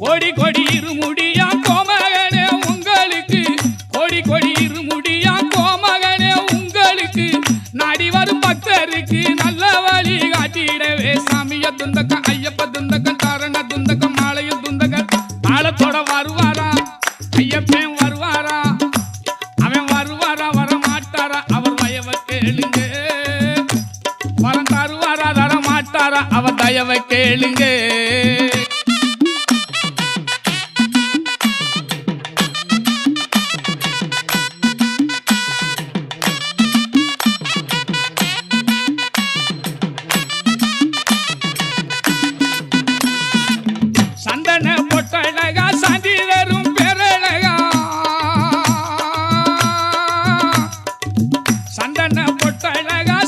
கோடி கோடி இருமுடியா கோமகனே உங்களுக்கு. கோடி கோடி இருமுடியா கோமகனே உங்களுக்கு. நாடி வரும் பக்தருக்கு நல்ல வழி காட்டிடவே. சாமிய துந்தக்க ஐயப்ப துந்தக்க தாரண துந்தக்க மாலைய துந்தக்கம் தாளத்தோட வருவாரா? ஐயப்பன் வருவாரா? அவன் வருவாரா? வர மாட்டாரா அவர் வயவை கேளுங்க. வரம் தருவாரா? தர மாட்டாரா அவர் தயவை கேளுங்க. பொட்டழகா சாந்தி தரும் பெரழகா சந்தன பொட்டழகா